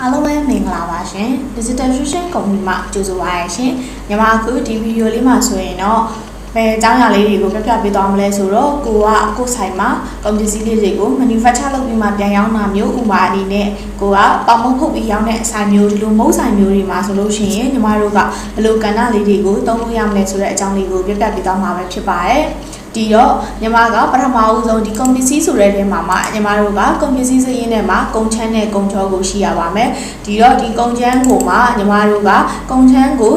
အားလုံးပဲမင်္ဂလာပါရှင် Digital Fusion Company မှာကြိုဆိုပါရရှင်ညီမအခုဒီဗီဒီယိုလေးမှာဆိုရင်တော့ဘယ်အကြောင်းအရာလေးတွေကိုပြပြပေးသွားမလဲဆိုတော့ကိုကကိုယ်ဆိုင်မှာကုန်ပစ္စည်းလေးတွေကို manufacture လုပ်ပြီးမှပြန်ရောင်းတာမျိုးဥပမာအနေနဲ့ကိုကပေါမုတ်ဖုတ်ပြီးရောင်းတဲ့အဆိုင်မျိုးဒီလိုမုတ်ဆိုင်မျိုးတွေမှာဆိုလို့ရှိရင်ညီမတို့ကဘယ်လိုကဏ္ဍလေးတွေကိုသုံးလို့ရမလဲဆိုတဲ့အကြောင်းလေးကိုပြပြပေးသွားမှာပဲဖြစ်ပါတယ် ဒီတော့ညီမကပထမဦးဆုံးဒီကုန်ပစ္စည်းဆိုတဲ့ထဲမှာမှညီမတို့ကကုန်ပစ္စည်းစရင်းထဲမှာကုန်ချမ်းနဲ့ကုန်ချောကိုရှိရပါမယ်ဒီတော့ဒီကုန်ချမ်းကိုမှညီမတို့ကကုန်ချမ်းကို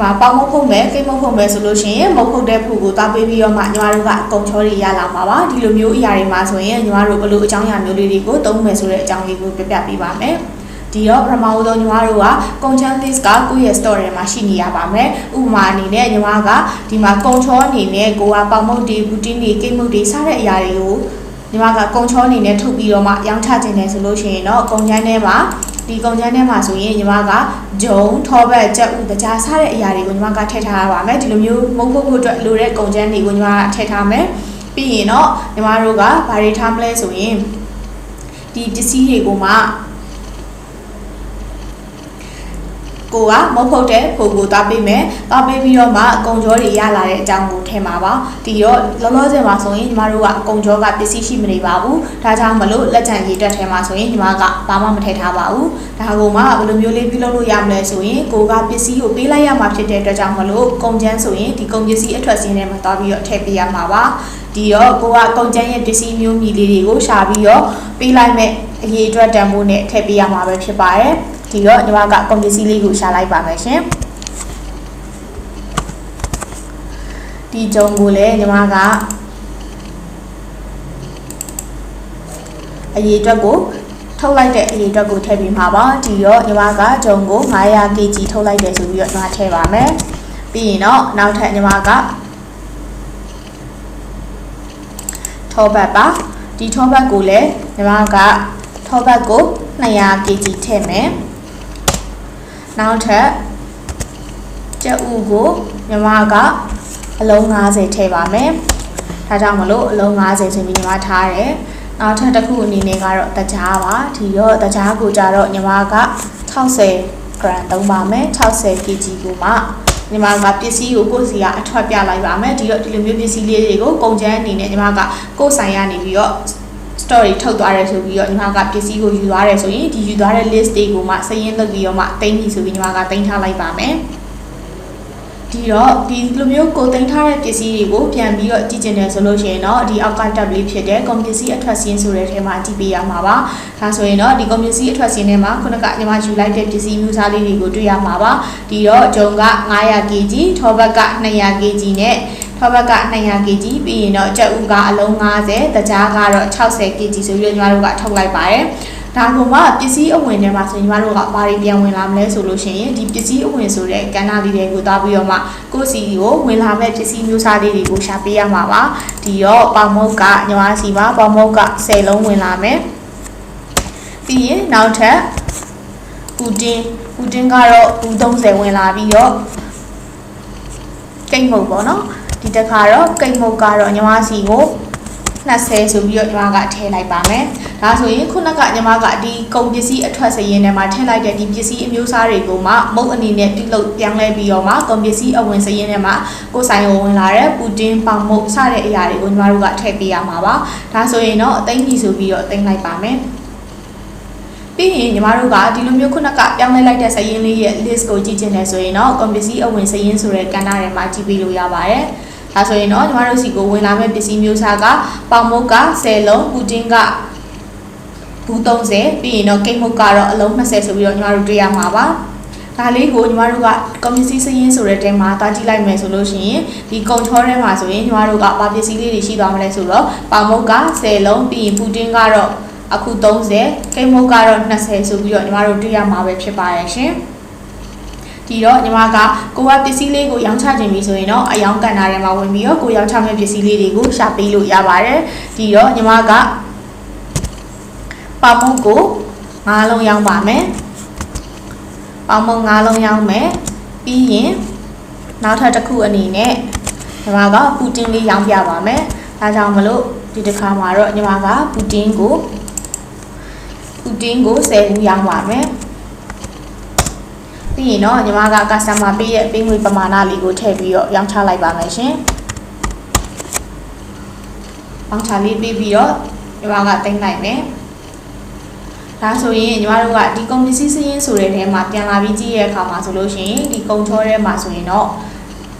မှာပေါမုတ်ဖုတ်မယ်ကိတ်မုတ်ဖုတ်မယ်ဆိုလို့ရှိရင်မုတ်ဖုတ်တဲ့ဖုတ်ကိုတောက်ပေးပြီးတော့မှညီမတို့ကအကုန်ချောတွေရလာမှာပါဒီလိုမျိုးအရာတွေမှာဆိုရင်ညီမတို့ဘယ်လိုအကြောင်းအရာမျိုးလေးတွေကိုသုံးမယ်ဆိုတဲ့အကြောင်းလေးကိုပြပြပေးပါမယ် ဒီတော့ပထမဦးဆုံးညီမတို့ကကုန်ချမ်း list ကကိုယ့်ရဲ့ store ထဲမှာရှိနေရပါမယ်ဥပမာအနေနဲ့ညီမကဒီမှာကုန်ချောအနေနဲ့ကိုကပေါမုတ်တွေဘူတင်းတွေကိတ်မုတ်တွေစတဲ့အရာတွေကိုညီမကကုန်ချောအနေနဲ့ထုတ်ပြီးတော့မှရောင်းချခြင်းတယ်ဆိုလို့ရှိရင်တော့ကုန်ချမ်းထဲမှာဒီကုန်ချမ်းထဲမှာဆိုရင်ညီမကဂျုံထောပတ်ကြက်ဥတကြားစတဲ့အရာတွေကိုညီမကထည့်ထားရပါမယ်ဒီလိုမျိုးမုတ်ဖို့ဖို့အတွက်လိုတဲ့ကုန်ချမ်းတွေကိုညီမကထည့်ထားမယ်ပြီးရင်တော့ညီမတို့ကဘာတွေထားမလဲဆိုရင်ဒီပစ္စည်းတွေကိုမှ ကိုကမုတ်ဖုတ်တဲ့ပုံကိုသွားပေးမယ်။သွားပေးပြီးတော့မှအကုံကြောတွေရလာတဲ့အကြောင်းကိုထည့်မှာပါ။ဒီတော့လောလောဆယ်မှာဆိုရင်ညီမတို့ကအကုံကြောကပစ္စည်းရှိမနေပါဘူး။ဒါကြောင့်မလို့လက်ကျန်ရေးတက်ထဲမှာဆိုရင်ညီမကဘာမှမထည့်ထားပါဘူး။ဒါကိုမှဘယ်လိုမျိုးလေးပြုလုပ်လို့ရမလဲဆိုရင်ကိုကပစ္စည်းကိုပေးလိုက်ရမှာဖြစ်တဲ့အတွက်ကြောင့်မလို့ကုန်ကျန်းဆိုရင်ဒီကုန်ပစ္စည်းအထွက်စင်းထဲမှာသွားပြီးတော့ထည့်ပေးရမှာပါ။ဒီတော့ကိုကကုန်ကျန်းရဲ့ပစ္စည်းမျိုးမြည်လေးတွေကိုရှာပြီးတော့ပေးလိုက်မဲ့အရေးအတွက်တန်ဖိုးနဲ့ထည့်ပေးရမှာပဲဖြစ်ပါတယ်။ ဒီတော့ညီမကကွန်ပစ္စည်းလေးကိုရှာလိုက်ပါမယ်ရှင်ဒီဂျုံကိုလည်းညီမကအရေးအတွက်ကိုထုတ်လိုက်တဲ့အရေးအတွက်ကိုထည့်ပြီးမှာပါဒီတော့ညီမကဂျုံကို 900kg ထုတ်လိုက်တယ်ဆိုပြီးတော့ညီမထည့်ပါမယ်ပြီးရင်တော့နောက်ထပ်ညီမကထောပတ်ပါဒီထောပတ်ကိုလည်းညီမကထောပတ်ကို 200kg ထည့်မယ် နောက်ထပ်ကြက်ဥကိုညီမကအလုံး90ထည့်ပါမယ်ဒါကြောင့်မလို့အလုံး90ဆိုပြီးညီမထားတယ်နောက်ထပ်တစ်ခုအနေနဲ့ကတော့တကြားပါဒီတော့တကြားကိုကြတော့ညီမက60 gram သုံးပါမယ်60 kg ကိုမှညီမကပစ္စည်းကိုကိုယ့်စီကအထွက်ပြလိုက်ပါမယ်ဒီတော့ဒီလိုမျိုးပစ္စည်းလေးတွေကိုကုန်ကျန်းအနေနဲ့ညီမကကိုယ့်ဆိုင်ရနေပြီးတော့ story ထုတ်သွားတယ်ဆိုပြီးတော့ညီမကပစ္စည်းကိုယူသွားတယ်ဆိုရင်ဒီယူသွားတဲ့ list တွေကိုမှစရင်းလုပ်ပြီးတော့မှတင်ပြီဆိုပြီးညီမကတင်ထားလိုက်ပါမယ်ဒီတော့ဒီလိုမျိုးကိုတင်ထားတဲ့ပစ္စည်းတွေကိုပြန်ပြီးတော့ကြည့်ကျင်တယ်ဆိုလို့ရှိရင်တော့ဒီအောက်က tab လေးဖြစ်တဲ့ကုန်ပစ္စည်းအထွက်စင်းဆိုတဲ့ထဲမှာကြည့်ပေးရမှာပါဒါဆိုရင်တော့ဒီကုန်ပစ္စည်းအထွက်စင်းထဲမှာခုနကညီမယူလိုက်တဲ့ပစ္စည်းမျိုးစားလေးတွေကိုတွေ့ရမှာပါဒီတော့ဂျုံက 900kg ထောဘက်က 200kg နဲ့ ထောဘက်က 200kg ပြီးရင်တော့ကြက်ဥကအလုံး90တကြားကတော့ 60kg ဆိုပြီးတော့ညီမတို့ကထုတ်လိုက်ပါတယ်ဒါကမှပစ္စည်းအဝင်ထဲမှာဆိုညီမတို့ကဘာတွေပြန်ဝင်လာမလဲဆိုလို့ရှိရင်ဒီပစ္စည်းအဝင်ဆိုတဲ့ကဏ္ဍလေးတွေကိုသွားပြီးတော့မှကိုယ့်စီကိုဝင်လာမဲ့ပစ္စည်းမျိုးစားလေးတွေကိုရှာပေးရမှာပါဒီတော့ပေါမုတ်ကညီမစီပါပေါမုတ်က10လုံးဝင်လာမယ်ပြီးရင်နောက်ထပ်ပူတင်ပူတင်ကတော့ဘူး30ဝင်လာပြီးတော့ကိတ်မုတ်ပေါ့နော် ဒီတစ်ခါတော့ကိတ်မုတ်ကတော့ညီမစီကို20ဆိုပြီးတော့ညီမကထည့်လိုက်ပါမယ်။ဒါဆိုရင်ခုနကညီမကဒီကုန်ပစ္စည်းအထွက်စရင်းထဲမှာထည့်လိုက်တဲ့ဒီပစ္စည်းအမျိုးအစားတွေကိုမှမုတ်အနေနဲ့ပြုလုပ်ပြောင်းလဲပြီးတော့မှကုန်ပစ္စည်းအဝင်စရင်းထဲမှာကိုဆိုင်ကိုဝင်လာတဲ့ပူတင်ပေါင်မုတ်စတဲ့အရာတွေကိုညီမတို့ကထည့်ပေးရမှာပါ။ဒါဆိုရင်တော့အသိဉီဆိုပြီးတော့အသိလိုက်ပါမယ်။ပြီးရင်ညီမတို့ကဒီလိုမျိုးခုနကပြောင်းလဲလိုက်တဲ့စရင်းလေးရဲ့ list ကိုကြည့်ချင်တယ်ဆိုရင်တော့ကွန်ပစ္စည်းအဝင်စရင်းဆိုတဲ့ကဏ္ဍထဲမှာကြည့်ပြီးလို့ရပါတယ်။ ဒါဆိုရင်တော့ညီမတို့စီကိုဝင်လာမဲ့ပစ္စည်းမျိုးစားကပေါင်မုတ်က10လုံးပူတင်ကဘူး30ပြီးရင်တော့ကိတ်မုတ်ကတော့အလုံး20ဆိုပြီးတော့ညီမတို့တွေ့ရမှာပါဒါလေးကိုညီမတို့ကကွန်ပျူတာစရင်းဆိုတဲ့တဲမှာတာကြည့်လိုက်မယ်ဆိုလို့ရှိရင်ဒီကုံချောထဲမှာဆိုရင်ညီမတို့ကဘာပစ္စည်းလေးတွေရှိသွားမလဲဆိုတော့ပေါင်မုတ်က10လုံးပြီးရင်ပူတင်ကတော့အခု30ကိတ်မုတ်ကတော့20ဆိုပြီးတော့ညီမတို့တွေ့ရမှာပဲဖြစ်ပါရဲ့ရှင်။ ဒီတော့ညီမကကိုကပစ္စည်းလေးကိုရောင်းချခြင်းပြီဆိုရင်တော့အယောင်ကန်တာထဲမှာဝင်ပြီးတော့ကိုရောင်းချမဲ့ပစ္စည်းလေးတွေကိုရှာပေးလို့ရပါတယ်ဒီတော့ညီမကပေါမုံကို၅လုံးရောင်းပါမယ်ပေါမုံ၅လုံးရောင်းမယ်ပြီးရင်နောက်ထပ်တစ်ခုအနေနဲ့ညီမကပူတင်လေးရောင်းပြပါမယ်ဒါကြောင့်မလို့ဒီတစ်ခါမှာတော့ညီမကပူတင်ကိုပူတတင်းကို10ဘူးရောင်းပါမယ် ပြီးရင်တော့ညီမက customer ပေးရဲ့ပေးငွေပမာဏလေးကိုထည့်ပြီးတော့ရောင်းချလိုက်ပါမယ်ရှင်ရောင်းချလေးပေးပြီးတော့ညီမကတင်လိုက်မယ်ဒါဆိုရင်ညီမတို့ကဒီကုန်ပစ္စည်းစည်းရင်းဆိုတဲ့ထဲမှာပြန်လာပြီးကြည့်ရတဲ့အခါမှာဆိုလို့ရှိရင်ဒီကုန်ချောထဲမှာဆိုရင်တော့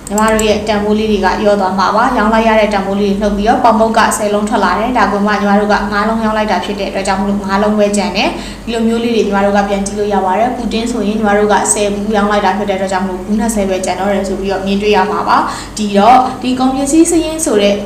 ညီမတို့ရဲ့တန်ဖိုးလေးတွေကရောသွားမှာပါရောင်းလိုက်ရတဲ့တန်ဖိုးလေးတွေနှုတ်ပြီးတော့ပေါင်မုတ်က10လုံးထွက်လာတယ်ဒါကမှညီမတို့က9လုံးရောင်းလိုက်တာဖြစ်တဲ့အတွက်ကြောင့်မလို့9လုံးပဲကျန်တယ်ဒီလိုမျိုးလေးတွေညီမတို့ကပြန်ကြည့်လို့ရပါတယ်ပူတင်းဆိုရင်ညီမတို့က10ဘူးရောင်းလိုက်တာဖြစ်တဲ့အတွက်ကြောင့်မလို့ဘူး20ပဲကျန်တော့တယ်ဆိုပြီးတော့မြင်တွေ့ရမှာပါဒီတော့ဒီကုန်ပစ္စည်းစည်းရင်းဆိုတဲ့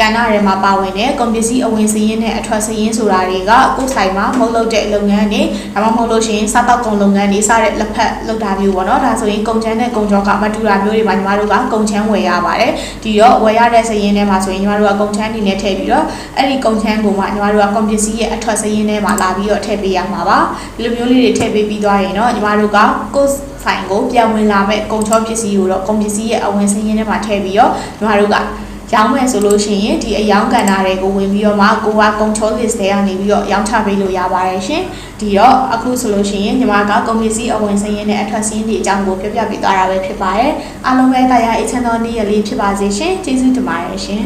ကဏ္ဍထဲမှာပါဝင်တဲ့ကွန်ပစ္စည်းအဝင်စည်ရင်းနဲ့အထွက်စည်ရင်းဆိုတာတွေကကိုယ်ဆိုင်မှာမဟုတ်လို့တဲ့လုပ်ငန်းတွေဒါမှမဟုတ်လို့ရှိရင်စားတောက်ကုန်လုပ်ငန်းတွေစတဲ့လက်ဖက်လုပ်တာမျိုးပေါ့နော်ဒါဆိုရင်ကုန်ချမ်းနဲ့ကုန်ကြောကမတူတာမျိုးတွေမှာညီမတို့ကကုန်ချမ်းဝယ်ရပါတယ်ဒီတော့ဝယ်ရတဲ့စည်ရင်းထဲမှာဆိုရင်ညီမတို့ကကုန်ချမ်းအနေနဲ့ထည့်ပြီးတော့အဲ့ဒီကုန်ချမ်းကိုမှညီမတို့ကကွန်ပစ္စည်းရဲ့အထွက်စည်ရင်းထဲမှာလာပြီးတော့ထည့်ပေးရမှာပါဒီလိုမျိုးလေးတွေထည့်ပေးပြီးသွားရင်တော့ညီမတို့ကကိုယ်ဆိုင်ကိုပြန်ဝင်လာမဲ့ကုန်ချောပစ္စည်းကိုတော့ကုန်ပစ္စည်းရဲ့အဝင်စည်ရင်းထဲမှာထည့်ပြီးတော့ညီမတို့က ရောင်းမယ်ဆိုလို့ရှိရင်ဒီအယောင်ကဏ္ဍတွေကိုဝင်ပြီးတော့မှကိုကကုံချော list တွေကနေပြီးတော့ရောင်းချပေးလို့ရပါတယ်ရှင်ဒီတော့အခုဆိုလို့ရှိရင်ညီမကကုန်ပစ္စည်းအဝင်စင်းရင်းနဲ့အထွက်စင်းတွေအကြောင်းကိုပြပြပေးသွားတာပဲဖြစ်ပါတယ်အားလုံးပဲတရားအချမ်းသောနေ့ရက်လေးဖြစ်ပါစေရှင်ကျေးဇူးတင်ပါတယ်ရှင်